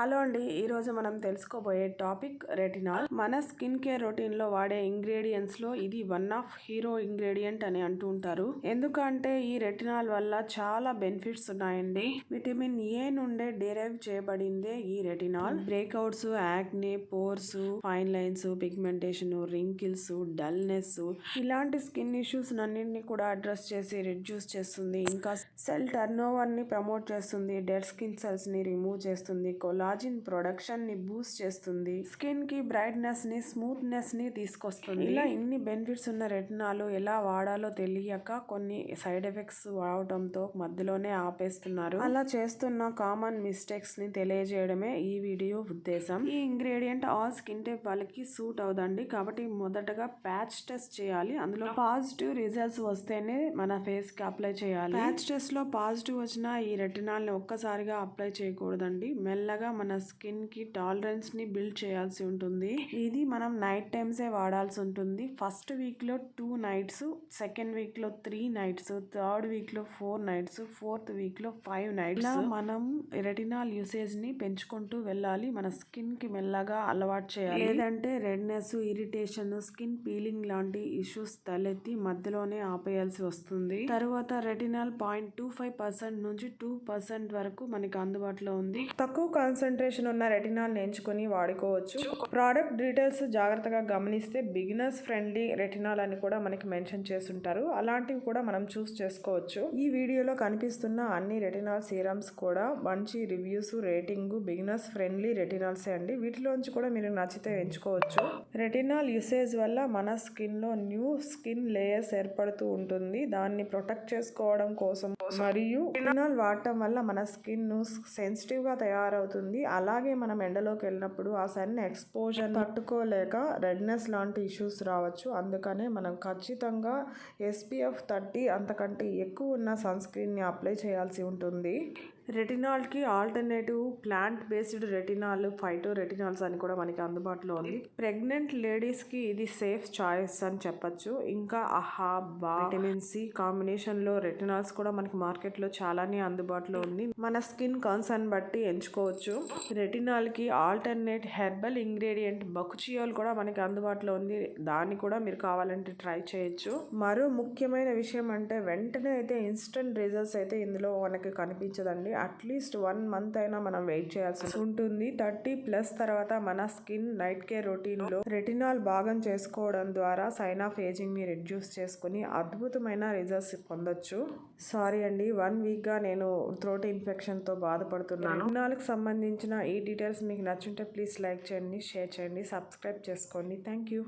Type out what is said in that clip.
Hello అండి ఈరోజు మనం తెలుసుకోబోయే టాపిక్ రెటినాల్. మన స్కిన్ కేర్ రొటీన్లో వాడే ఇంగ్రీడియంట్స్లో ఇది వన్ ఆఫ్ హీరో ఇంగ్రీడియంట్ అని అంటూ ఉంటారు. ఎందుకంటే ఈ రెటినాల్ వల్ల చాలా బెనిఫిట్స్ ఉన్నాయండి. విటమిన్ ఏ నుండే డిరైవ్ చేయబడిందే ఈ retinol. Breakouts acne pores fine lines pigmentation wrinkles dullness ఇలాంటి స్కిన్ ఇష్యూస్ అన్నింటినీ కూడా అడ్రస్ చేసి రిడ్యూస్ చేస్తుంది. ఇంకా సెల్ టర్న్ ఓవర్ని ప్రమోట్ చేస్తుంది డెడ్ స్కిన్ సెల్స్ని రిమూవ్ చేస్తుంది కొలా ప్రొడక్షన్ని బూస్ట్ చేస్తుంది. స్కిన్కి బ్రైట్నెస్ని స్మూత్నెస్ని తీసుకొస్తుంది. ఇలా ఇన్ని బెనిఫిట్స్ ఉన్న రెటినాలు ఎలా వాడాలో తెలియక కొన్ని సైడ్ ఎఫెక్ట్స్ రావడంతో మధ్యలోనే ఆపేస్తున్నారు. అలా చేస్తున్న కామన్ మిస్టేక్స్ని తెలియజేయడమే ఈ వీడియో ఉద్దేశం. ఈ ఇంగ్రీడియంట్ ఆల్ స్కిన్ టైప్ వాళ్ళకి సూట్ అవుదండి. కాబట్టి మొదటగా ప్యాచ్ టెస్ట్ చేయాలి. అందులో పాజిటివ్ రిజల్ట్స్ వస్తేనే మన ఫేస్కి అప్లై చేయాలి. ప్యాచ్ టెస్ట్లో పాజిటివ్ వచ్చిన ఈ రెటినాల్ని ఒక్కసారిగా అప్లై చేయకూడదండి. మెల్లగా మన స్కిన్కి ని బిల్డ్ చేయాల్సి ఉంటుంది. ఇది మనం నైట్ టైమ్స్ ఏ వాడాల్సి ఉంటుంది. ఫస్ట్ వీక్లో టూ నైట్స్ సెకండ్ వీక్లో త్రీ నైట్స్ థర్డ్ వీక్లో ఫోర్ నైట్స్ ఫోర్త్ వీక్లో ఫైవ్ నైట్స్. మనం రెటినాల్ యూసేజ్ని పెంచుకుంటూ వెళ్ళాలి. మన స్కిన్కి మెల్లగా అలవాటు చేయాలి. లేదంటే రెడ్నెస్ ఇరిటేషన్ స్కిన్ పీలింగ్ లాంటి ఇష్యూస్ తలెత్తి మధ్యలోనే ఆపేయాల్సి వస్తుంది. తరువాత retinol point two five percent నుంచి టూ పర్సెంట్ వరకు మనకి అందుబాటులో ఉంది. తక్కువ కాన్సన్ట్రేషన్ ఉన్న రెటినాల్ ఎంచుకొని వాడుకోవచ్చు. ప్రోడక్ట్ డీటెయిల్స్ జాగ్రత్తగా గమనిస్తే బిగినర్స్ ఫ్రెండ్లీ రెటినాల్ అని కూడా మనకి మెన్షన్ చేస్తుంటారు. అలాంటివి కూడా మనం చూస్ చేసుకోవచ్చు. ఈ వీడియోలో కనిపిస్తున్న అన్ని రెటినాల్ సీరమ్స్ కూడా మంచి రివ్యూస్ రేటింగ్ బిగినర్స్ ఫ్రెండ్లీ రెటినాల్సే అండి. వీటిలోంచి కూడా మీరు నచ్చితే ఎంచుకోవచ్చు. రెటినాల్ యూసేజ్ వల్ల మన స్కిన్లో న్యూ స్కిన్ లేయర్స్ ఏర్పడుతూ ఉంటుంది. దాన్ని ప్రొటెక్ట్ చేసుకోవడం కోసం మరియు ఫినాల్ వాడటం వల్ల మన స్కిన్ సెన్సిటివ్గా తయారవుతుంది. అలాగే మనం ఎండలోకి వెళ్ళినప్పుడు ఆ సన్ ఎక్స్పోజర్ తట్టుకోలేక రెడ్నెస్ లాంటి ఇష్యూస్ రావచ్చు. అందుకనే మనం ఖచ్చితంగా ఎస్పీఎఫ్ థర్టీ అంతకంటే ఎక్కువ ఉన్న సన్ స్క్రీన్ని అప్లై చేయాల్సి ఉంటుంది. రెటినాల్కి alternative plant based retinol phyto retinols అని కూడా మనకి అందుబాటులో ఉంది. ప్రెగ్నెంట్ లేడీస్కి ఇది సేఫ్ చాయిస్ అని చెప్పొచ్చు. ఇంకా అహా బా విటమిన్ సి కాంబినేషన్లో రెటినాల్స్ కూడా మనకి మార్కెట్లో చాలానే అందుబాటులో ఉంది. మన స్కిన్ కన్సర్న్ బట్టి ఎంచుకోవచ్చు. రెటినాల్కి ఆల్టర్నేట్ హెర్బల్ ఇంగ్రీడియంట్ బకుచియోల్ కూడా మనకి అందుబాటులో ఉంది. దాన్ని కూడా మీరు కావాలంటే ట్రై చేయొచ్చు. మరో ముఖ్యమైన విషయం అంటే వెంటనే అయితే ఇన్స్టెంట్ రిజల్ట్స్ అయితే ఇందులో మనకి కనిపించదండి. అట్లీస్ట్ వన్ మంత్ అయినా మనం వెయిట్ చేయాల్సి ఉంటుంది. థర్టీ ప్లస్ తర్వాత మన స్కిన్ నైట్ కేర్ రొటీన్లో రెటినాల్ భాగం చేసుకోవడం ద్వారా సైన్ ఆఫ్ ఏజింగ్ని రెడ్యూస్ చేసుకుని అద్భుతమైన రిజల్ట్స్ పొందొచ్చు. సారీ అండి వన్ వీక్గా నేను థ్రోట్ ఇన్ఫెక్షన్తో బాధపడుతున్నాను రెటినాల్కి సంబంధించిన ఈ డీటెయిల్స్ మీకు నచ్చుంటే ప్లీజ్ లైక్ చేయండి షేర్ చేయండి సబ్స్క్రైబ్ చేసుకోండి. Thank you.